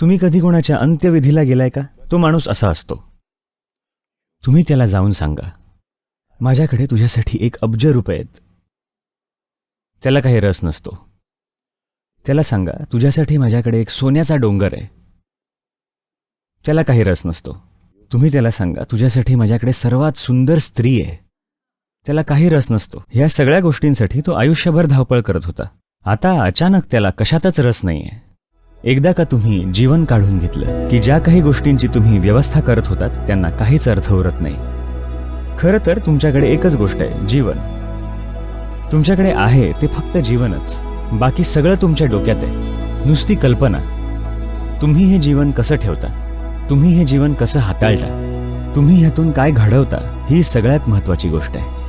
तुम्ही कधी कोणाच्या अंत्यविधीला गेलाय का? तो माणूस असा असतो. तुम्ही त्याला जाऊन सांगा. माझ्याकडे तुझ्यासाठी एक अब्ज रुपये आहेत. त्याला काही रस नसतो. त्याला सांगा तुझ्यासाठी माझ्याकडे एक सोन्याचा डोंगर आहे. त्याला काही रस नसतो. तुम्ही त्याला सांगा तुझ्यासाठी माझ्याकडे सर्वात सुंदर स्त्री आहे. त्याला काही रस नसतो. ह्या सगळ्या गोष्टींसाठी तो आयुष्यभर धावपळ करत होता. आता अचानक त्याला कशातच रस नाहीये. एकदा का तुम्ही जीवन काढून घेतलं की ज्या काही गोष्टींची तुम्ही व्यवस्था करत होतात त्यांना काहीच अर्थ उरत नाही. खरं तर तुमच्याकडे एकच गोष्ट आहे जीवन. तुमच्याकडे आहे ते फक्त जीवनच. बाकी सगळं तुमच्या डोक्यात आहे. नुसती कल्पना. तुम्ही हे जीवन कसं ठेवता? तुम्ही हे जीवन कसं हाताळता? तुम्ही ह्यातून काय घडवता? ही सगळ्यात महत्वाची गोष्ट आहे.